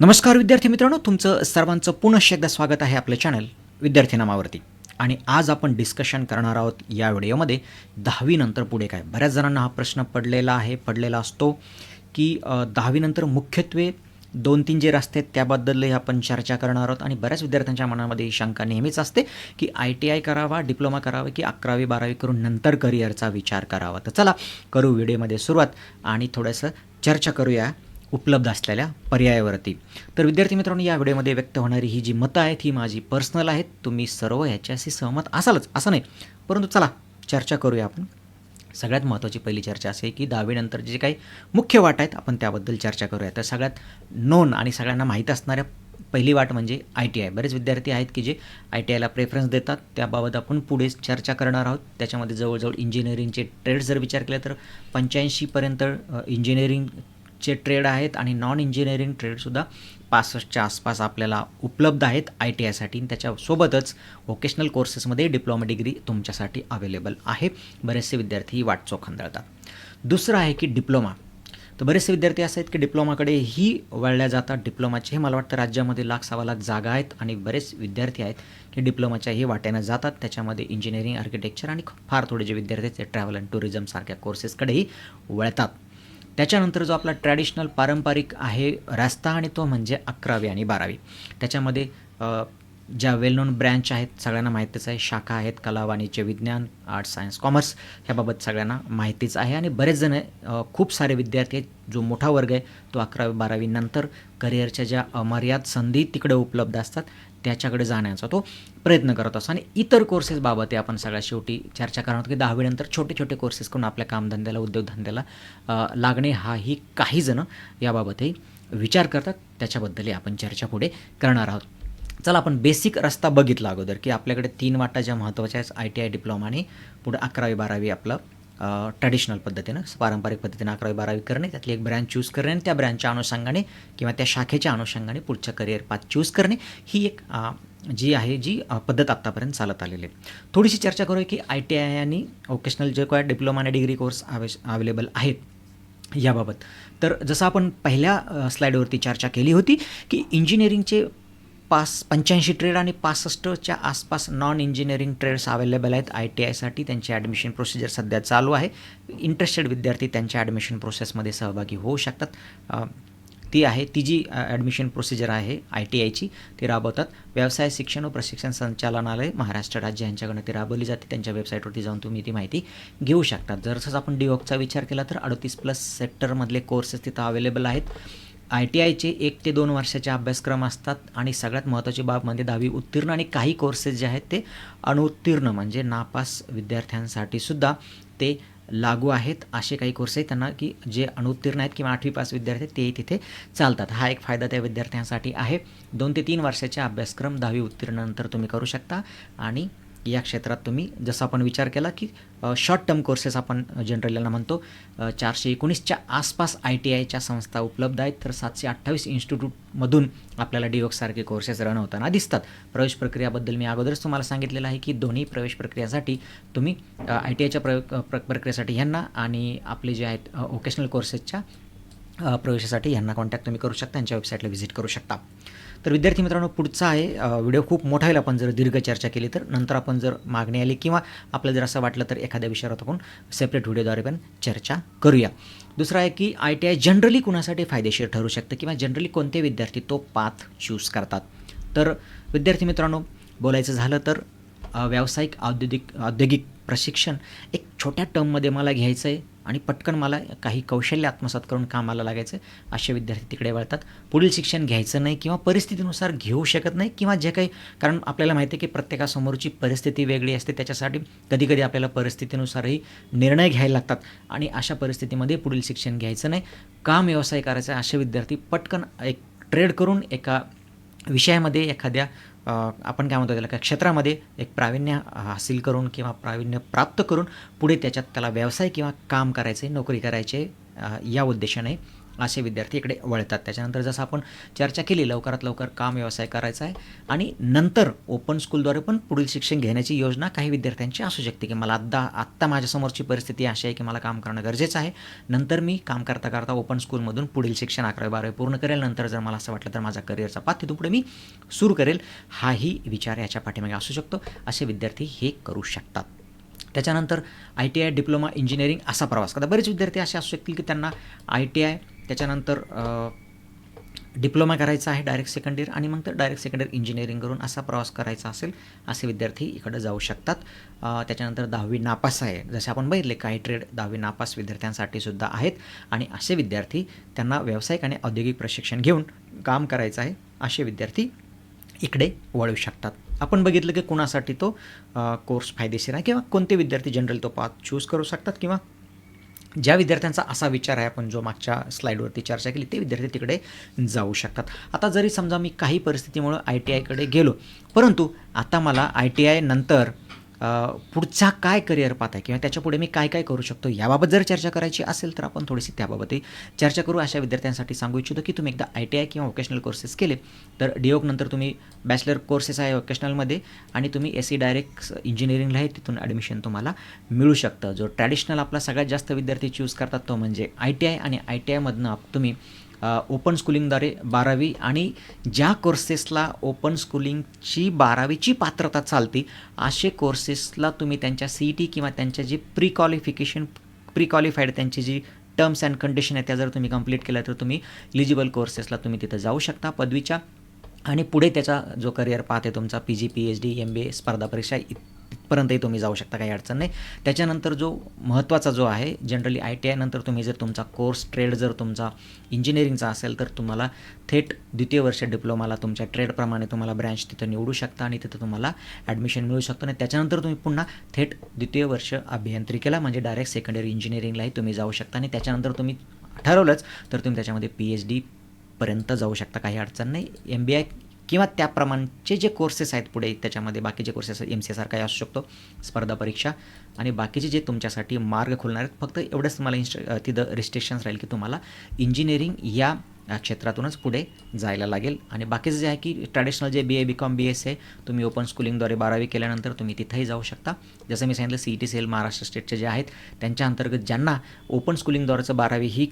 नमस्कार विद्यार्थी मित्रांनो तुमचं सर्वांचं पुनश्च एकदा स्वागत आहे आपल्या चॅनल विद्यार्थी नामावरती. आणि आज आपण डिस्कशन करणार आहोत या व्हिडिओमध्ये. दहावीनंतर पुढे काय? बऱ्याच जणांना हा प्रश्न पडलेला आहे पडलेला असतो की दहावीनंतर मुख्यत्वे दोन तीन जे रस्ते आहेत त्याबद्दलही आपण चर्चा करणार आहोत. आणि बऱ्याच विद्यार्थ्यांच्या मनामध्ये ही शंका नेहमीच असते की आय टी आय करावा डिप्लोमा करावा की अकरावी बारावी करून नंतर करिअरचा विचार करावा. तर चला करू व्हिडिओमध्ये सुरुवात आणि थोडंसं चर्चा करूया. उपलब्ध असलेल्या पर्यायावरती. तर विद्यार्थी मित्रांनो या व्हिडिओमध्ये व्यक्त होणारी ही जी मतं आहेत ही माझी पर्सनल आहेत. तुम्ही सर्व ह्याच्याशी सहमत असालच असं नाही. परंतु चला चर्चा करूया आपण. सगळ्यात महत्त्वाची पहिली चर्चा असे की दहावीनंतर जे काही मुख्य वाट आहेत आपण त्याबद्दल चर्चा करूया. तर सगळ्यात नोन आणि सगळ्यांना माहीत असणाऱ्या पहिली वाट म्हणजे आय टी आय बरेच विद्यार्थी आहेत की जे आय टी आयला प्रेफरन्स देतात. त्याबाबत आपण पुढे चर्चा करणार आहोत. त्याच्यामध्ये जवळजवळ इंजिनिअरिंगचे ट्रेड जर विचार केला तर पंच्याऐंशीपर्यंत इंजिनिअरिंग चे ट्रेड आहेत आणि नॉन इंजिनिअरिंग ट्रेडसुद्धा पासष्टच्या आसपास आपल्याला उपलब्ध आहेत आय टी आयसाठी आणि त्याच्यासोबतच व्होकेशनल कोर्सेसमध्ये डिप्लोमा डिग्री तुमच्यासाठी अवेलेबल आहे. बरेचसे विद्यार्थी ही वाट चोखंदळतात. दुसरं आहे की डिप्लोमा तर बरेचसे विद्यार्थी असे आहेत की डिप्लोमाकडेही वळल्या जातात. डिप्लोमाचे हे मला वाटतं राज्यामध्ये लाख सव्वा लाख जागा आहेत आणि बरेच विद्यार्थी आहेत की डिप्लोमाच्याही वाट्यानं जातात. त्याच्यामध्ये इंजिनिअरिंग आर्किटेक्चर आणि फार थोडे जे विद्यार्थी आहेत ते ट्रॅव्हल अँड टुरिझमसारख्या कोर्सेसकडेही वळतात. त्याच्यानंतर जो आपला ट्रॅडिशनल पारंपरिक आहे रस्ता आणि तो म्हणजे अकरावी आणि बारावी. त्याच्यामध्ये ज्या वेल नोन ब्रँच आहेत सगळ्यांना माहितीच आहे. शाखा आहेत कला वाणिज्य विज्ञान आर्ट्स सायन्स कॉमर्स ह्याबाबत सगळ्यांना माहितीच आहे. आणि बरेच जण खूप सारे विद्यार्थी आहेत. जो मोठा वर्ग आहे तो अकरावी बारावी नंतर करिअरच्या ज्या अमर्याद संधी तिकडे उपलब्ध असतात. त्याच्याकडे जाण्याचा तो प्रयत्न करत असतो. आणि इतर कोर्सेसबाबत आपण सगळ्या शेवटी चर्चा करणार होतो की दहावीनंतर छोटे छोटे कोर्सेस करून आपल्या कामधंद्याला उद्योगधंद्याला लागणे हाही काही जणं याबाबतही विचार करतात. त्याच्याबद्दलही आपण चर्चा पुढे करणार आहोत. चला आपण बेसिक रस्ता बघितला अगोदर की आपल्याकडे तीन वाटा ज्या महत्त्वाच्या आहेत आय टी आय डिप्लोमा आणि पुढे अकरावी बारावी आपलं ट्रॅडिशनल पद्धतीनं पारंपरिक पद्धतीनं अकरावी बारावी करणे त्यातली एक ब्रँच चूज करणे आणि त्या ब्रँचच्या अनुषंगाने किंवा त्या शाखेच्या अनुषंगाने पुढच्या करिअर पाथ चूज करणे ही एक जी आहे जी पद्धत आत्तापर्यंत चालत आलेली आहे. थोडीशी चर्चा करूया की आय टी आय आणि ओकेशनल जे काय डिप्लोमा आणि डिग्री कोर्स अवे अवेलेबल आहेत याबाबत. तर जसं आपण पहिल्या स्लाईडवरती चर्चा केली होती की इंजिनिअरिंगचे पास पंच्याऐंशी ट्रेड आणि पासष्टच्या आसपास नॉन इंजिनिअरिंग ट्रेड्स अवेलेबल आहेत आय टी आयसाठी त्यांची ॲडमिशन प्रोसिजर सध्या चालू आहे. इंटरेस्टेड विद्यार्थी त्यांच्या ॲडमिशन प्रोसेसमध्ये सहभागी होऊ शकतात. ती आहे ती जी ॲडमिशन प्रोसिजर आहे आय टी आयची ती राबवतात. व्यवसाय शिक्षण व प्रशिक्षण संचालनालय महाराष्ट्र राज्य यांच्याकडनं ती राबवली जाते. त्यांच्या वेबसाईटवरती जाऊन तुम्ही ती माहिती घेऊ शकतात जरसंच आपण डिओकचा विचार केला तर अडतीस प्लस सेक्टरमधले कोर्सेस तिथं अवेलेबल आहेत. आय टी आयचे एक ते दोन वर्षाचे अभ्यासक्रम असतात आणि सगळ्यात महत्त्वाची बाब म्हणजे दहावी उत्तीर्ण आणि काही कोर्सेस जे आहेत ते अनुत्तीर्ण म्हणजे नापास विद्यार्थ्यांसाठी सुद्धा ते लागू आहेत. असे काही कोर्स आहेत त्यांना की जे अनुत्तीर्ण आहेत किंवा आठवी पास विद्यार्थी आहेत तेही तिथे चालतात. हा एक फायदा त्या विद्यार्थ्यांसाठी आहे. दोन ते तीन वर्षाचे अभ्यासक्रम दहावी उत्तीर्णानंतर तुम्ही करू शकता आणि या क्षेत्रात तुम्ही जसं आपण विचार केला की शॉर्ट टर्म कोर्सेस आपण जनरल यांना म्हणतो. चारशे एकोणीसच्या आसपास आय टी आयच्या संस्था उपलब्ध आहेत. तर सातशे अठ्ठावीस इन्स्टिट्यूटमधून आपल्याला डिओक्ससारखे कोर्सेस रन होताना दिसतात. प्रवेश प्रक्रियाबद्दल मी अगोदरच तुम्हाला सांगितलेलं आहे की दोन्ही प्रवेश प्रक्रियासाठी तुम्ही आय टी आयच्या प्रयोग प्र प्रक्रियेसाठी ह्यांना आणि आपले जे आहेत ओकेशनल कोर्सेसच्या प्रवेशासाठी यांना कॉन्टॅक्ट तुम्ही करू शकता. त्यांच्या वेबसाईटला व्हिजिट करू शकता. तर विद्यार्थी मित्रांनो पुढचा आहे व्हिडिओ खूप मोठा होईल आपण जर दीर्घ चर्चा केली तर. नंतर आपण जर मागणी आली किंवा आपल्याला जर असं वाटलं तर एखाद्या विषयावर आपण सेपरेट व्हिडिओद्वारे पण चर्चा करूया. दुसरं आहे की आय टी आय जनरली कुणासाठी फायदेशीर ठरू शकतं किंवा जनरली कोणते विद्यार्थी तो पाथ चूज करतात? तर विद्यार्थी मित्रांनो बोलायचं झालं तर व्यावसायिक औद्योगिक औद्योगिक प्रशिक्षण एक छोट्या टर्ममध्ये मला घ्यायचं आहे आणि पटकन मला काही कौशल्य आत्मसात करून कामाला लागायचं असे विद्यार्थी तिकडे वळतात. पुढील शिक्षण घ्यायचं नाही किंवा परिस्थितीनुसार घेऊ शकत नाही किंवा जे काही कारण आपल्याला माहिती आहे की प्रत्येकासमोरची परिस्थिती वेगळी असते त्याच्यासाठी कधीकधी आपल्याला परिस्थितीनुसारही निर्णय घ्यायला लागतात आणि अशा परिस्थितीमध्ये पुढील शिक्षण घ्यायचं नाही. काम व्यवसाय करायचा आहे असे विद्यार्थी पटकन एक ट्रेड करून एका विषयामध्ये एखाद्या आपण काय म्हणतो त्याला का क्षेत्रामध्ये एक प्रावीण्य हासिल करून किंवा प्रावीण्य प्राप्त करून पुढे त्याच्यात त्याला व्यवसाय किंवा काम करायचे नोकरी करायचे या उद्देशाने असे विद्यार्थी इकडे वळतात. त्याच्यानंतर जसं आपण चर्चा केली लवकरात लवकर काम व्यवसाय करायचा आहे आणि नंतर ओपन स्कूलद्वारे पण पुढील शिक्षण घेण्याची योजना काही विद्यार्थ्यांची असू शकते की मला आत्ता आत्ता माझ्यासमोरची परिस्थिती अशी आहे की मला काम करणं गरजेचं आहे. नंतर मी काम करता करता ओपन स्कूलमधून पुढील शिक्षण अकरावी बारावी पूर्ण करेल. नंतर जर मला असं वाटलं तर माझा करिअरचा पाथ तिथून पुढे मी सुरू करेल. हाही विचार याच्या पाठीमागे असू शकतो. असे विद्यार्थी हे करू शकतात. त्याच्यानंतर I T I diploma engineering असा प्रवास करतात. बरेच विद्यार्थी असे असू शकतील की त्यांना आय टी आय त्याच्यानंतर डिप्लोमा करायचा आहे डायरेक्ट सेकंड इयर आणि मग तर डायरेक्ट सेकंड इयर इंजिनिअरिंग करून असा प्रवास करायचा असेल असे विद्यार्थी इकडं जाऊ शकतात. त्याच्यानंतर दहावी नापास आहे. जसे आपण बघितले काही ट्रेड दहावी नापास विद्यार्थ्यांसाठी सुद्धा आहेत आणि असे विद्यार्थी त्यांना व्यावसायिक आणि औद्योगिक प्रशिक्षण घेऊन काम करायचं आहे असे विद्यार्थी इकडे वळू शकतात. आपण बघितलं की कुणासाठी तो कोर्स फायदेशीर आहे किंवा कोणते विद्यार्थी जनरल तो पाथ चूज करू शकतात किंवा ज्या विद्यार्थ्यांचा असा विचार आहे आपण जो मागच्या स्लाईडवरती चर्चा केली ते विद्यार्थी तिकडे जाऊ शकतात. आता जरी समजा मी काही परिस्थितीमुळं आय टी आयकडे गेलो परंतु आता मला आय टी आय नंतर पुढचा काय करिअर पाथ आहे? किंवा त्याच्यापुढे मी काय काय करू शकतो? याबाबत जर चर्चा करायची असेल तर आपण थोडीशी त्याबाबतही चर्चा करू. अशा विद्यार्थ्यांसाठी सांगू इच्छितो की तुम्ही एकदा आय टी आय किंवा वोकेशनल कोर्सेस केले तर नंतर तुम्ही बॅचलर कोर्सेस आहे वोकेशनलमध्ये आणि तुम्ही एस सी डायरेक्ट इंजिनिअरिंगला आहे तिथून ॲडमिशन तुम्हाला मिळू शकतं. जो ट्रॅडिशनल आपला सगळ्यात जास्त विद्यार्थी चूज करतात तो म्हणजे आय टी आय आणि आय टी आयमधनं तुम्ही ओपन स्कूलिंगद्वारे बारावी आणि ज्या कोर्सेसला ओपन स्कूलिंगची बारावीची पात्रता चालते असे कोर्सेसला तुम्ही त्यांच्या सी ई टी किंवा त्यांच्या जी प्री क्वालिफिकेशन प्री क्वालिफाईड त्यांची जी टर्म्स अँड कंडिशन आहे त्या जर तुम्ही कंप्लीट केल्या तर तुम्ही इलिजिबल कोर्सेसला तुम्ही तिथं जाऊ शकता पदवीच्या. आणि पुढे त्याचा जो करिअर पाहते तुमचा P G P H D M B A स्पर्धा परीक्षा तिथपर्यंतही तुम्ही जाऊ शकता काही अडचण नाही. त्याच्यानंतर जो महत्त्वाचा जो आहे जनरली आय टी आयनंतर तुम्ही जर तुमचा कोर्स ट्रेड जर तुमचा इंजिनिअरिंगचा असेल तर तुम्हाला थेट द्वितीय वर्ष डिप्लोमाला तुमच्या ट्रेडप्रमाणे तुम्हाला ब्रँच तिथं निवडू शकता आणि तिथं तुम्हाला ॲडमिशन मिळू शकतं. आणि त्याच्यानंतर तुम्ही पुन्हा थेट द्वितीय वर्ष अभियांत्रिकेला म्हणजे डायरेक्ट सेकंड इयर इंजिनिअरिंगलाही तुम्ही जाऊ शकता. आणि त्याच्यानंतर तुम्ही ठरवलंच तर तुम्ही त्याच्यामध्ये पी एच डीपर्यंत जाऊ शकता काही अडचण नाही. एम बी आय किंवा त्याप्रमाणचे जे कोर्सेस आहेत पुढे त्याच्यामध्ये बाकीचे कोर्सेस एम सी एसारखाही असू शकतो स्पर्धा परीक्षा आणि बाकीचे जे तुमच्यासाठी मार्ग खुलणार आहेत फक्त एवढंच तुम्हाला इन्स्ट तिथं रिस्ट्रिक्शन्स राहील की तुम्हाला इंजिनिअरिंग या क्षेत्रातूनच पुढे जायला लागेल. आणि बाकीचं जे आहे की ट्रॅडिशनल जे बी A B com B S आहे तुम्ही ओपन स्कूलिंगद्वारे बारावी केल्यानंतर तुम्ही तिथंही जाऊ शकता. जसं मी सांगितलं C E T C L Maharashtra स्टेटचे जे आहेत त्यांच्या अंतर्गत ज्यांना ओपन स्कूलिंगद्वारेचं बारावी ही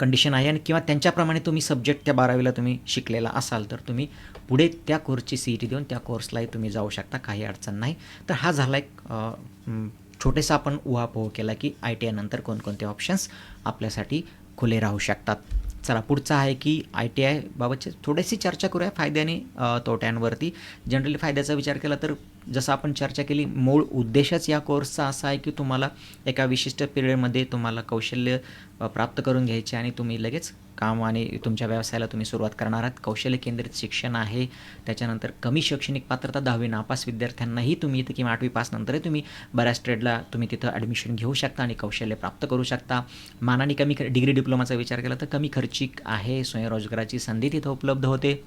कंडिशन आहे आणि किंवा त्यांच्याप्रमाणे तुम्ही सब्जेक्ट त्या बारावीला तुम्ही शिकलेला असाल तर तुम्ही पुढे त्या कोर्सची सी ई टी देऊन त्या कोर्सलाही तुम्ही जाऊ शकता काही अडचण नाही. तर हा झाला एक छोटेसा आपण उहापोह केला की आय टी आयनंतर कोणकोणते ऑप्शन्स आपल्यासाठी खुले राहू शकतात. चला पुढचा आहे की आय टी आयबाबतचे थोडीशी चर्चा करूया फायद्याने तोट्यांवरती. जनरली फायद्याचा विचार केला तर जसं आपण चर्चा केली मूळ उद्देशच या कोर्सचा असा आहे की तुम्हाला एका विशिष्ट पिरियडमध्ये तुम्हाला कौशल्य प्राप्त करून घ्यायचे आणि तुम्ही लगेच काम आणि तुमच्या व्यवसायाला तुम्ही सुरुवात करणार आहात. कौशल्य केंद्रित शिक्षण आहे. त्याच्यानंतर कमी शैक्षणिक पात्रता दहावी नापास विद्यार्थ्यांनाही तुम्ही इथं किंवा आठवी पासनंतरही तुम्ही बऱ्याच ट्रेडला तुम्ही तिथं ॲडमिशन घेऊ शकता आणि कौशल्य प्राप्त करू शकता. मानाने कमी डिग्री डिप्लोमाचा विचार केला तर कमी खर्चिक आहे. स्वयंरोजगाराची संधी तिथं उपलब्ध होते.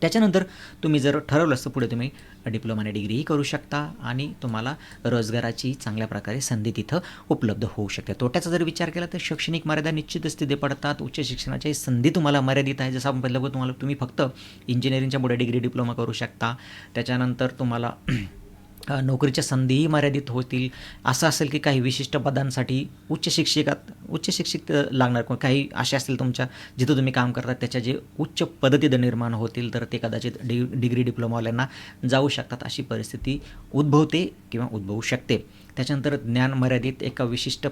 त्याच्यानंतर तुम्ही जर ठरवलं असतं पुढे तुम्ही डिप्लोमा आणि डिग्रीही करू शकता आणि तुम्हाला रोजगाराची चांगल्या प्रकारे संधी तिथं उपलब्ध होऊ शकते. तोट्याचा जर विचार केला तर शैक्षणिक मर्यादा निश्चितच तिथे पडतात. उच्च शिक्षणाची संधी तुम्हाला मर्यादित आहे. जसं आपण पहिलं तुम्हाला तुम्ही फक्त इंजिनिअरिंगच्या पुढे डिग्री डिप्लोमा करू शकता. त्याच्यानंतर तुम्हाला नोकरीच्या संधीही मर्यादित होतील. असं असेल की काही विशिष्ट पदांसाठी उच्च शिक्षिकात उच्च शिक्षित लागणार काही असे असतील तुमच्या जिथं तुम्ही काम करतात त्याच्या जे उच्च पद्धती निर्माण होतील तर ते कदाचित डि डिग्री डिप्लोमावाल्यांना जाऊ शकतात. अशी परिस्थिती उद्भवते किंवा उद्भवू शकते. त्याच्यानंतर ज्ञान मर्यादित एका विशिष्ट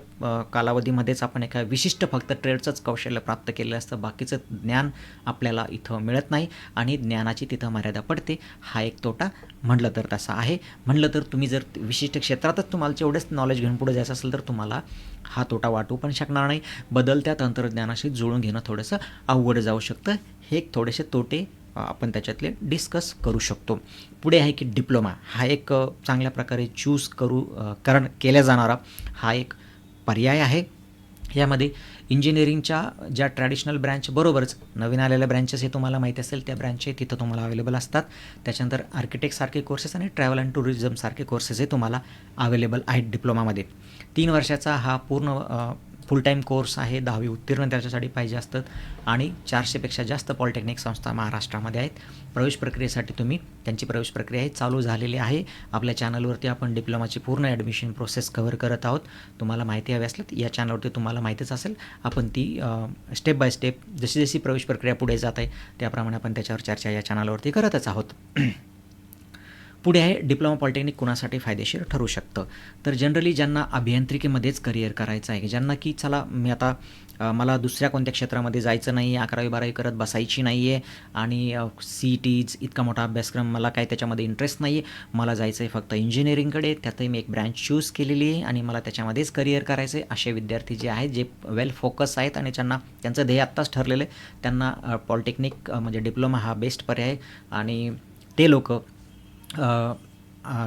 कालावधीमध्येच आपण एका विशिष्ट फक्त ट्रेडचंच कौशल्य प्राप्त केलं असतं. बाकीचं ज्ञान आपल्याला इथं मिळत नाही आणि ज्ञानाची तिथं मर्यादा पडते. हा एक तोटा म्हटलं तर तसा आहे. म्हटलं तर तुम्ही जर विशिष्ट क्षेत्रातच तुम्हाला जेवढेच नॉलेज घेऊन पुढे जायचं असेल तर तुम्हाला हा तोटा वाटू पण शकणार नाही. बदलत्या तंत्रज्ञानाशी जुळून घेणं थोडंसं अवघड जाऊ शकतं. हे एक थोडेसे तोटे आपण त्याच्यातले डिस्कस करू शकतो. पुढे आहे की डिप्लोमा हा एक चांगल्या प्रकारे चूज करू करण केल्या जाणारा हा एक पर्याय आहे. यामध्ये इंजिनिअरिंगच्या ज्या ट्रॅडिशनल ब्रँचबरोबरच नवीन आलेल्या ब्रँचेस हे तुम्हाला माहिती असेल त्या ब्रँच तिथं तुम्हाला अवेलेबल असतात. त्याच्यानंतर आर्किटेक्टसारखे कोर्सेस आणि ट्रॅव्हल अँड टुरिझमसारखे कोर्सेस हे तुम्हाला अवेलेबल आहेत डिप्लोमामध्ये तीन वर्षाचा हा पूर्ण फुल टाईम कोर्स आहे दहावी उत्तीर्ण त्याच्यासाठी पाहिजे असतात. आणि चारशेपेक्षा जास्त पॉलिटेक्निक संस्था महाराष्ट्रामध्ये आहेत. प्रवेश प्रक्रियेसाठी तुम्ही त्यांची प्रवेश प्रक्रिया ही चालू झालेली आहे. आपल्या चॅनलवरती आपण डिप्लोमाची पूर्ण ॲडमिशन प्रोसेस कव्हर करत आहोत. तुम्हाला माहिती हवी असल्यास या चॅनलवरती तुम्हाला माहितीच असेल. आपण ती स्टेप बाय स्टेप जशी जशी प्रवेश प्रक्रिया पुढे जात आहे त्याप्रमाणे आपण त्याच्यावर चर्चा या चॅनलवरती करतच आहोत. पुढे आहे डिप्लोमा पॉलिटेक्निक कुणासाठी फायदेशीर ठरू शकतं? तर जनरली ज्यांना अभियांत्रिकीमध्येच करिअर करायचं आहे ज्यांना की चला मी आता मला दुसऱ्या कोणत्या क्षेत्रामध्ये जायचं नाही आहे अकरावी बारावी करत बसायची नाही आहे आणि सी टीज इतका मोठा अभ्यासक्रम मला काय त्याच्यामध्ये इंटरेस्ट नाही आहे मला जायचं आहे फक्त इंजिनिअरिंगकडे त्यातही मी एक ब्रँच चूज केलेली आहे आणि मला त्याच्यामध्येच करिअर करायचं आहे असे विद्यार्थी जे आहेत जे वेल फोकस आहेत आणि ज्यांना त्यांचं ध्येय आत्ताच ठरलेलं आहे त्यांना पॉलिटेक्निक म्हणजे डिप्लोमा हा बेस्ट पर्याय आणि ते लोक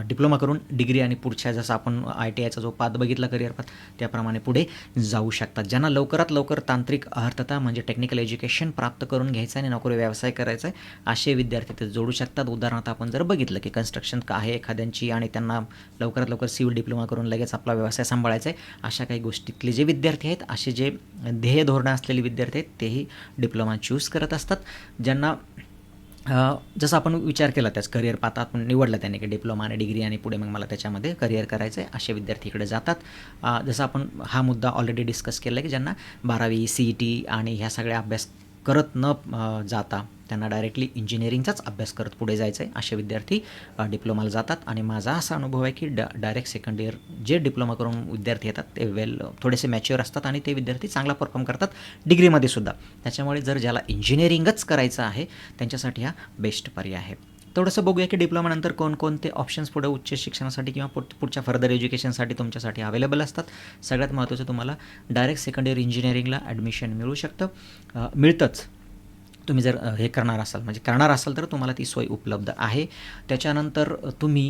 डिप्लोमा करून डिग्री आणि पुढच्या जसं आपण आय टी आयचा जो पाथ बघितला करिअर पाथ त्याप्रमाणे पुढे जाऊ शकतात ज्यांना लवकरात लवकर तांत्रिक अर्थता म्हणजे टेक्निकल एज्युकेशन प्राप्त करून घ्यायचं आहे आणि नोकरी व्यवसाय करायचा आहे असे विद्यार्थी ते जोडू शकतात. उदाहरणार्थ आपण जर बघितलं की कन्स्ट्रक्शन का आहे एखाद्यांची आणि त्यांना लवकरात लवकर सिव्हिल डिप्लोमा करून लगेच आपला व्यवसाय सांभाळायचा आहे अशा काही गोष्टीतले जे विद्यार्थी आहेत असे जे ध्येय धोरणं असलेले विद्यार्थी आहेत तेही डिप्लोमा चूज करत असतात. ज्यांना जसं आपण विचार केला त्याच करिअर पाथ आपण निवडलं त्याने की डिप्लोमा आणि डिग्री आणि पुढे मग मला त्याच्यामध्ये करिअर करायचं आहे असे विद्यार्थी इकडे जातात. जसं आपण हा मुद्दा ऑलरेडी डिस्कस केला की ज्यांना बारावी सी ई टी आणि ह्या सगळ्या अभ्यास करत न जाता त्यांना डायरेक्टली इंजिनिअरिंगचाच अभ्यास करत पुढे जायचं आहे असे विद्यार्थी डिप्लोमाला जातात. आणि माझा असा अनुभव आहे की डा डायरेक्ट सेकंड इयर जे डिप्लोमा करून विद्यार्थी येतात ते वेल थोडेसे मॅच्युअर असतात आणि ते विद्यार्थी चांगला परफॉर्म करतात डिग्रीमध्ये सुद्धा. त्याच्यामुळे जर ज्याला इंजिनिअरिंगच करायचं आहे त्यांच्यासाठी हा बेस्ट पर्याय आहे. थोडंसं बघूया की डिप्लोमानंतर कोणकोणते ऑप्शन्स पुढे उच्च शिक्षणासाठी किंवा पुढ पुढच्या फर्दर एज्युकेशनसाठी तुमच्यासाठी अवेलेबल असतात. सगळ्यात महत्त्वाचं तुम्हाला डायरेक्ट सेकंड इयर इंजिनिअरिंगला ॲडमिशन मिळू शकतं. मिळतंच. तुम्ही जर हे करणार असाल म्हणजे करणार असाल तर तुम्हाला ती सोय उपलब्ध आहे. त्याच्यानंतर तुम्ही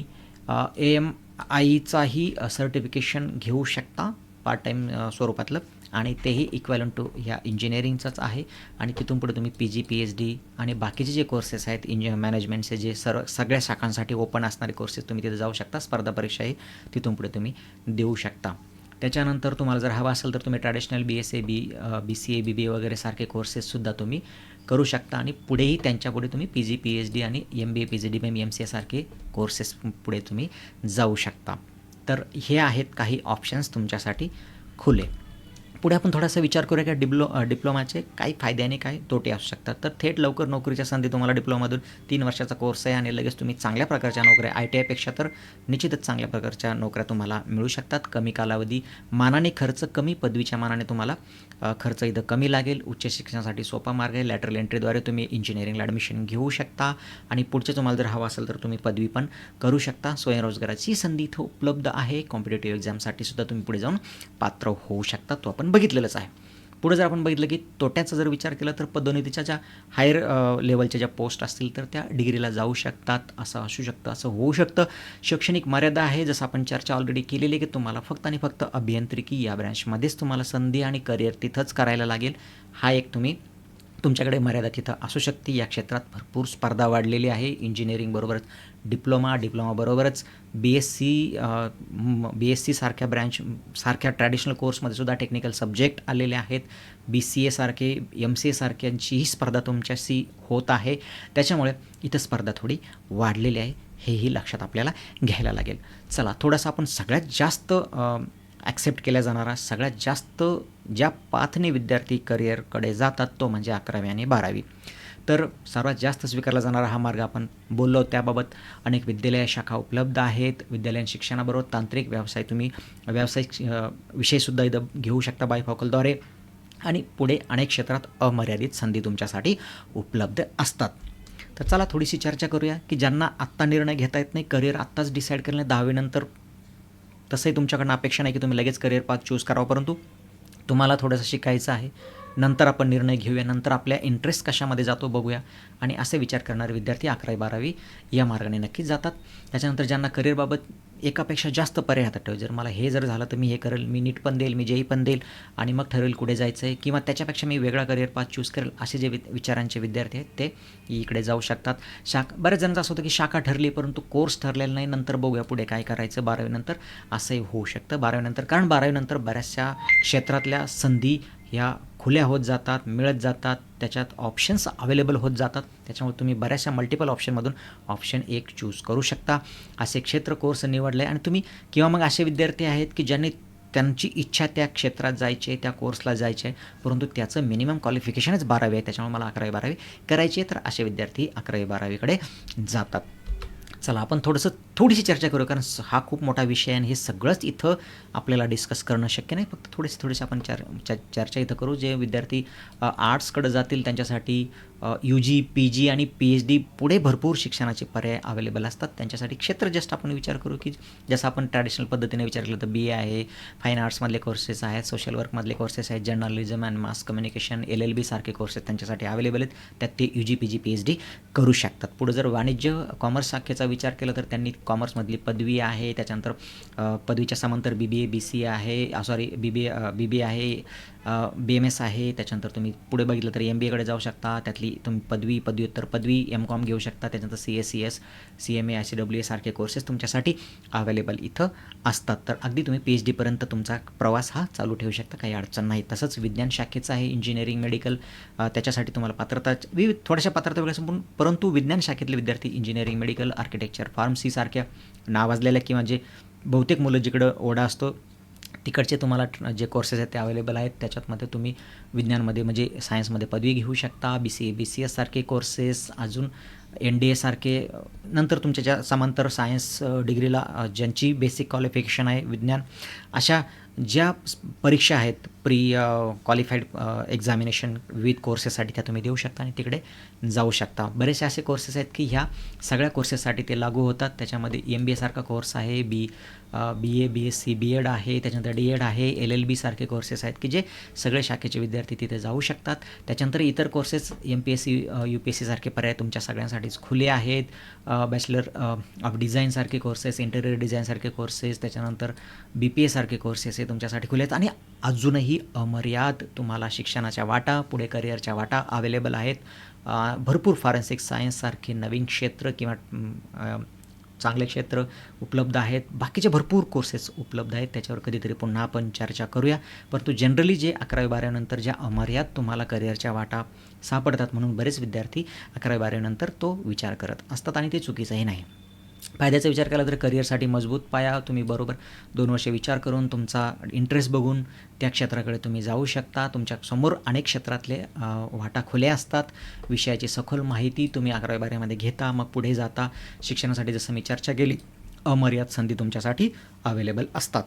ए एम आईचाही सर्टिफिकेशन घेऊ शकता पार्ट टाईम स्वरूपातलं. आणि तेही इक्वॅलन टू ह्या इंजिनिअरिंगचाच आहे. आणि तिथून पुढे तुम्ही P G P H D आणि बाकीचे जे कोर्सेस आहेत इंजि मॅनेजमेंटचे जे सर्व सगळ्या शाखांसाठी ओपन असणारे कोर्सेस तुम्ही तिथे जाऊ शकता. स्पर्धा परीक्षाही तिथून पुढे तुम्ही देऊ शकता. त्याच्यानंतर तुम्हाला जर हवा असेल तर तुम्ही traditional B S A B B C A B B A वगैरे सारखे कोर्सेससुद्धा तुम्ही करू शकता. आणि पुढेही त्यांच्यापुढे तुम्ही P G P H D आणि M B A P G D M M C एसारखे courses पुढे तुम्ही जाऊ शकता. तर हे आहेत काही ऑप्शन्स तुमच्यासाठी खुले. पुढे आपण थोडासा विचार करूया की डिप्लो डिप्लोमाचे काही फायदे आणि काही तोटे असू शकतात. तर थेट लवकर नोकरीच्या संधी तुम्हाला डिप्लोमामधून तीन वर्षाचा कोर्स आहे आणि लगेच तुम्ही चांगल्या प्रकारच्या नोकऱ्या आय टी आयपेक्षा तर निश्चितच चांगल्या प्रकारच्या नोकऱ्या तुम्हाला मिळू शकतात. कमी कालावधी मानाने खर्च कमी पदवीच्या मानाने तुम्हाला खर्च इथं कमी लागेल. उच्च शिक्षणासाठी सोपा मार्ग आहे. लॅटरल एंट्रीद्वारे तुम्ही इंजिनिअरिंगला ॲडमिशन घेऊ शकता. आणि पुढचे तुम्हाला जर हवं असेल तर तुम्ही पदवी पण करू शकता. स्वयंरोजगाराची संधी इथं उपलब्ध आहे. कॉम्पिटेटिव्ह एक्झामसाठी सुद्धा तुम्ही पुढे जाऊन पात्र होऊ शकता. तो आपण बघितलेलंच आहे. पुढे जर आपण बघितलं की तोट्याचा जर विचार केला तर पदोन्नतीच्या ज्या हायर लेवलच्या ज्या पोस्ट असतील तर त्या डिग्रीला जाऊ शकतात असं असू शकतं असं होऊ शकतं. शैक्षणिक मर्यादा आहे जसं आपण चर्चा ऑलरेडी केलेली आहे की तुम्हाला फक्त आणि फक्त अभियांत्रिकी या ब्रँचमध्येच तुम्हाला संधी आणि करिअर तिथंच करायला लागेल. हा एक तुम्ही तुमच्याकडे मर्यादा तिथं असू शकते. या क्षेत्रात भरपूर स्पर्धा वाढलेली आहे. इंजिनिअरिंगबरोबरच diploma डिप्लोमाबरोबरच B S C B S सीसारख्या branch सारख्या ट्रॅडिशनल कोर्समध्ये सुद्धा टेक्निकल सब्जेक्ट आलेले आहेत. बी सी एसारखे एम सी एसारख्यांचीही स्पर्धा तुमच्याशी होत आहे. त्याच्यामुळे इथं स्पर्धा थोडी वाढलेली आहे. हेही लक्षात आपल्याला घ्यायला लागेल. चला थोडंसं आपण सगळ्यात जास्त ॲक्सेप्ट केला जाणारा सगळ्यात जास्त ज्या पाथने विद्यार्थी करिअरकडे जातात तो म्हणजे अकरावी आणि बारावी. तर सर्वात जास्त स्वीकारला जाणारा हा मार्ग आपण बोललो त्याबाबत. अनेक विद्यालय शाखा उपलब्ध आहेत. विद्यालयीन शिक्षणाबरोबर तांत्रिक व्यवसाय तुम्ही व्यावसायिक विषयसुद्धा इथं घेऊ शकता बायफॉकलद्वारे आणि पुढे अनेक क्षेत्रात अमर्यादित संधी तुमच्यासाठी उपलब्ध असतात. तर चला थोडीशी चर्चा करूया की ज्यांना आत्ता निर्णय घेता येत नाही करिअर आत्ताच डिसाईड करणे दहावीनंतर तसंही तुमच्याकडनं अपेक्षा नाही की तुम्ही लगेच करिअर पाथ चूज करावा परंतु तुम्हाला थोडंसं शिकायचं आहे. नंतर आपण निर्णय घेऊया नंतर आपल्या इंटरेस्ट कशामध्ये जातो बघूया. आणि असे विचार करणारे विद्यार्थी अकरावी बारावी या मार्गाने नक्कीच जातात. त्याच्यानंतर ज्यांना करिअरबाबत एकापेक्षा जास्त पर्याय हातात ठेव. जर मला हे जर झालं तर मी हे करेल मी नीट पण देईल मी जेही पण देईल आणि मग ठरवेल कुठे जायचं आहे किंवा त्याच्यापेक्षा मी वेगळा करिअर पाथ चूज करेल असे जे वि विचारांचे विद्यार्थी आहेत ते इकडे जाऊ शकतात. शाख बऱ्याच जणांचं असं होतं की शाखा ठरली परंतु कोर्स ठरलेला नाही नंतर बघूया पुढे काय करायचं बारावीनंतर असंही होऊ शकतं बारावीनंतर कारण बारावीनंतर बऱ्याचशा क्षेत्रातल्या संधी ह्या खुल्या होत जातात मिळत जातात त्याच्यात ऑप्शन्स अवेलेबल होत जातात. त्याच्यामुळे तुम्ही बऱ्याचशा मल्टिपल ऑप्शनमधून ऑप्शन एक चूज करू शकता. असे क्षेत्र कोर्स निवडले आणि तुम्ही किंवा मग असे विद्यार्थी आहेत की ज्यांनी त्यांची इच्छा त्या क्षेत्रात जायची आहे त्या कोर्सला जायचे आहे परंतु त्याचं मिनिमम क्वालिफिकेशनच बारावी आहे त्याच्यामुळे मला अकरावी बारावी करायची आहे. तर असे विद्यार्थी अकरावी बारावीकडे जातात. चला आपण थोडंसं थोडीशी चर्चा करू कारण हा खूप मोठा विषय आहे आणि हे सगळंच इथं आपल्याला डिस्कस करणं शक्य नाही. फक्त थोडीशी थोडीशी आपण चर चर्चा इथं करू जे विद्यार्थी आर्ट्सकडे जातील त्यांच्यासाठी यू जी पी जी आणि पी एच डी पुढे भरपूर शिक्षणाचे पर्याय अवेलेबल असतात. त्यांच्यासाठी क्षेत्र जस्ट आपण विचार करू की जसं आपण ट्रॅडिशनल पद्धतीने विचार केलं तर बी ए आहे फाईन आर्ट्समधले कोर्सेस आहेत सोशल वर्कमधले कोर्सेस आहेत journalism and mass communication L L B सारखे कोर्सेस त्यांच्यासाठी अवेलेबल आहेत. त्यात ते U G P G P H D करू शकतात. पुढे जर वाणिज्य कॉमर्स शाखेचा विचार केला तर त्यांनी कॉमर्समधली पदवी आहे. त्याच्यानंतर पदवीच्या समांतर बी बी ए बी सी आहे सॉरी बी बी बी बी आहे बी एम एस आहे त्याच्यानंतर तुम्ही पुढे बघितलं तर एम बी एकडे जाऊ शकता त्यातली तुम्ही पदवी पदव्युत्तर पदवी एम कॉम घेऊ शकता त्याच्यानंतर C S C S C M A I C W A सारखे कोर्सेस तुमच्यासाठी अवेलेबल इथं असतात. तर अगदी तुम्ही पी एच डीपर्यंत तुमचा प्रवास हा चालू ठेवू शकता काही अडचण नाही. तसंच विज्ञान शाखेचं आहे इंजिनिअरिंग मेडिकल त्याच्यासाठी तुम्हाला पात्रता विविध थोड्याशा पात्रता वेगळ्या संपून परंतु विज्ञान शाखेतले विद्यार्थी इंजिनिअरिंग मेडिकल आर्किटेक्चर फार्मसीसारख्या नावाजलेल्या किंवा जे बहुतेक मुलं जिकडं ओढा असतो तिकडचे तुम्हाला जे कोर्सेस आहेत ते अवेलेबल आहेत. त्याच्यातमध्ये तुम्ही विज्ञानमध्ये म्हणजे सायन्समध्ये पदवी घेऊ शकता. B C A B C एससारखे courses अजून एन डी एसारखे नंतर तुमच्या ज्या समांतर सायन्स डिग्रीला ज्यांची बेसिक क्वालिफिकेशन आहे विज्ञान अशा ज्या परीक्षा आहेत प्री क्वालिफाईड एक्झामिनेशन विविध कोर्सेससाठी त्या तुम्ही देऊ शकता आणि तिकडे जाऊ शकता. बरेचसे असे कोर्सेस आहेत की ह्या सगळ्या कोर्सेससाठी ते लागू होतात. त्याच्यामध्ये एम बी एसारखा कोर्स आहे B B A B S C B Ed आहे त्याच्यानंतर डी एड आहे एल एल बी सारखे कोर्सेस आहेत की जे सगळे शाखेचे विद्यार्थी तिथे जाऊ शकतात. त्याच्यानंतर इतर courses M P S C U P S C सारखे पर्याय तुमच्या सगळ्यांसाठीच खुले आहेत. बॅचलर ऑफ डिझाईनसारखे कोर्सेस इंटेरियर डिझाईनसारखे कोर्सेस त्याच्यानंतर बी पी एसारखे कोर्सेस हे तुमच्यासाठी खुले आहेत. आणि अजूनही अमर्याद तुम्हाला शिक्षणाच्या वाटा पुढे करिअरच्या वाटा अवेलेबल आहेत. भरपूर फॉरेन्सिक सायन्ससारखे नवीन क्षेत्र किंवा चांगले क्षेत्र उपलब्ध आहेत. बाकीचे भरपूर कोर्सेस उपलब्ध आहेत. त्याच्यावर कधीतरी पुन्हा आपण चर्चा करूया. परंतु जनरली जे अकरावी बारावीनंतर ज्या अमर्याद तुम्हाला करिअरच्या वाटा सापडतात म्हणून बरेच विद्यार्थी अकरावी बारावीनंतर तो विचार करत असतात आणि ते चुकीचंही नाही. फायद्याचा विचार केला तर करिअरसाठी मजबूत पाया. तुम्ही बरोबर दोन वर्षे विचार करून तुमचा इंटरेस्ट बघून त्या क्षेत्राकडे तुम्ही जाऊ शकता. तुमच्यासमोर अनेक क्षेत्रातले वाटा खुल्या असतात. विषयाची सखोल माहिती तुम्ही अकरावी बारामध्ये घेता मग पुढे जाता. शिक्षणासाठी जसं मी चर्चा केली अमर्याद संधी तुमच्यासाठी अवेलेबल असतात.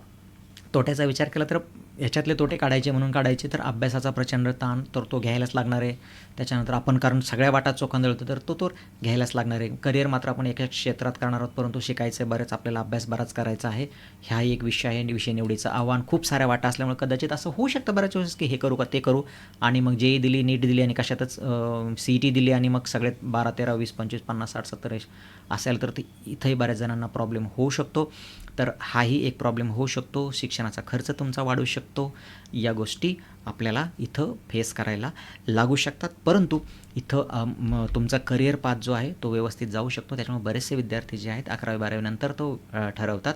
तोट्याचा विचार केला तर ह्याच्यातले तोटे काढायचे म्हणून काढायचे तर अभ्यासाचा प्रचंड ताण तर तो घ्यायलाच लागणार आहे. त्याच्यानंतर आपण कारण सगळ्या वाटात चोखांदळतो तर तो तो घ्यायलाच लागणार आहे. करिअर मात्र आपण एका क्षेत्रात करणार आहोत परंतु शिकायचं आहे बरंच आपल्याला अभ्यास बराच करायचा आहे. हा एक विषय आहे विषय निवडीचं आव्हान खूप साऱ्या वाटा असल्यामुळे कदाचित असं होऊ शकतं बऱ्याच वेळेस की हे करू का ते करू. आणि मग जे दिली नीट दिली आणि कशातच सी ई टी दिली आणि मग सगळे बारा तेरा वीस पंचवीस पन्नास साठ सत्तर असेल तर ते इथंही बऱ्याच जणांना प्रॉब्लेम होऊ शकतो. तर हाही एक प्रॉब्लेम होऊ शकतो. शिक्षणाचा खर्च तुमचा वाढू शकतो. या गोष्टी आपल्याला इथं फेस करायला लागू शकतात. परंतु इथं तुमचा करिअर पाथ जो आहे तो व्यवस्थित जाऊ शकतो. त्याच्यामुळे बरेचसे विद्यार्थी जे आहेत अकरावी बारावीनंतर तो ठरवतात.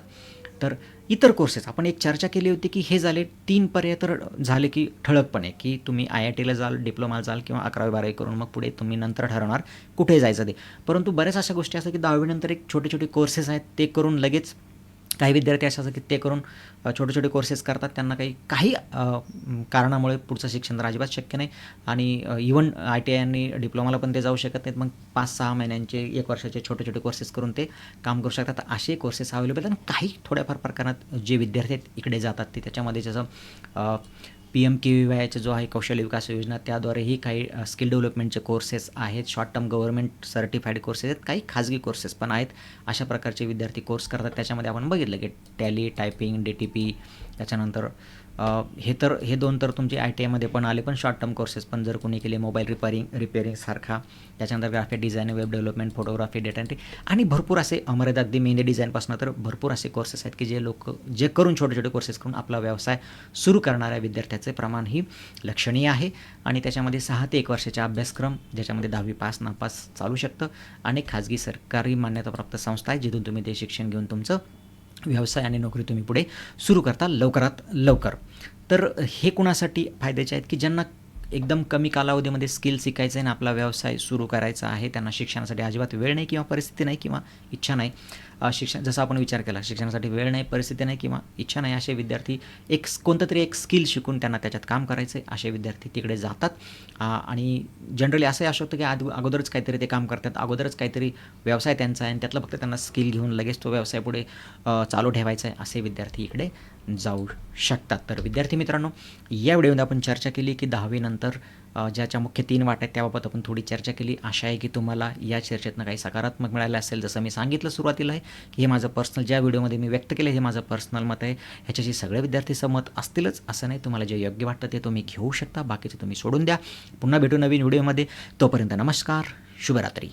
तर इतर कोर्सेस आपण एक चर्चा केली होती की हे झाले तीन पर्याय तर झाले की ठळकपणे की तुम्ही आय आय टीला जाल डिप्लोमा जाल किंवा अकरावी बारावी करून मग पुढे तुम्ही नंतर ठरवणार कुठे जायचं ते. परंतु बऱ्याच अशा गोष्टी असतात की दहावीनंतर एक छोटे छोटे कोर्सेस आहेत ते करून लगेच काही विद्यार्थी असे असतात की ते करून छोटे छोटे कोर्सेस करतात. त्यांना काही काही कारणामुळे पुढचं शिक्षण तर अजिबात शक्य नाही. आणि इवन आय टी आय आणि डिप्लोमाला पण ते जाऊ शकत नाहीत. मग पाच सहा महिन्यांचे एक वर्षाचे छोटे छोटे कोर्सेस करून ते काम करू शकतात. असे कोर्सेस अवेलेबल आहेत. आणि काही थोड्याफार प्रकारात जे विद्यार्थी आहेत इकडे जातात. ते त्याच्यामध्ये जसं पी एम के व्ही वायचा जो आहे कौशल्य विकास योजना त्याद्वारेही काही स्किल डेव्हलपमेंटचे कोर्सेस आहेत short term government certified courses आहेत काही खाजगी कोर्सेस पण आहेत. अशा प्रकारचे विद्यार्थी कोर्स करतात. त्याच्यामध्ये आपण बघितलं की tally typing D T P त्याच्यानंतर हे तर हे दोन तर तुमचे आय टी आयमध्ये पण आले पण शॉर्ट टर्म कोर्सेस पण जर कोणी केले मोबाईल रिपेरिंग रिपेअरिंगसारखा त्याच्यानंतर graphic design web development photography data entry आणि भरपूर असे अमर्याद अगदी मेहंदी डिझाईनपासून तर भरपूर असे कोर्सेस आहेत की जे लोक जे करून छोटे छोटे कोर्सेस करून आपला व्यवसाय सुरू करणाऱ्या विद्यार्थ्याचे प्रमाण ही लक्षणीय आहे. आणि त्याच्यामध्ये सहा ते एक वर्षाचा अभ्यासक्रम ज्याच्यामध्ये दहावी पास नापास चालू शकतं. अनेक खाजगी सरकारी मान्यताप्राप्त संस्था आहेत जिथून तुम्ही ते शिक्षण घेऊन तुमचं व्यवसाय आणि नोकरी तुम्ही पुढे सुरू करता लवकरात लवकर. तर हे कुणासाठी फायद्याचे आहेत की ज्यांना एकदम कमी कालावधीमध्ये स्किल शिकायचं आहे आणि आपला व्यवसाय सुरू करायचा आहे त्यांना शिक्षणासाठी अजिबात वेळ नाही किंवा परिस्थिती नाही किंवा इच्छा नाही. शिक्षण जसं आपण विचार केला शिक्षणासाठी वेळ नाही परिस्थिती नाही किंवा इच्छा नाही असे विद्यार्थी एक कोणतं तरी एक स्किल शिकून त्यांना त्याच्यात काम करायचं आहे असे विद्यार्थी तिकडे जातात. आणि जनरली असंही असं होतं की आद अगोदरच काहीतरी ते काम करतात अगोदरच काहीतरी व्यवसाय त्यांचा आहे आणि त्यातलं फक्त त्यांना स्किल घेऊन लगेच तो व्यवसाय पुढे चालू ठेवायचा आहे असे विद्यार्थी इकडे जाऊ शकतात. तर विद्यार्थी मित्रांनो या व्हिडिओमध्ये आपण चर्चा केली की दहावीनंतर ज्याच्या मुख्य तीन वाट आहेत त्याबाबत आपण थोडी चर्चा केली. आशा आहे की तुम्हाला या चर्चेतनं काही सकारात्मक मिळालं असेल जसं मी सांगितलं सुरुवातीला आहे की हे माझं पर्सनल ज्या व्हिडिओमध्ये मी व्यक्त केलं हे माझं पर्सनल मत आहे. ह्याच्याशी सगळे विद्यार्थी सहमत असतीलच असं नाही. तुम्हाला जे योग्य वाटतं ते तुम्ही घेऊ शकता. बाकीचे तुम्ही सोडून द्या. पुन्हा भेटू नवीन व्हिडिओमध्ये. तोपर्यंत नमस्कार. शुभरात्री.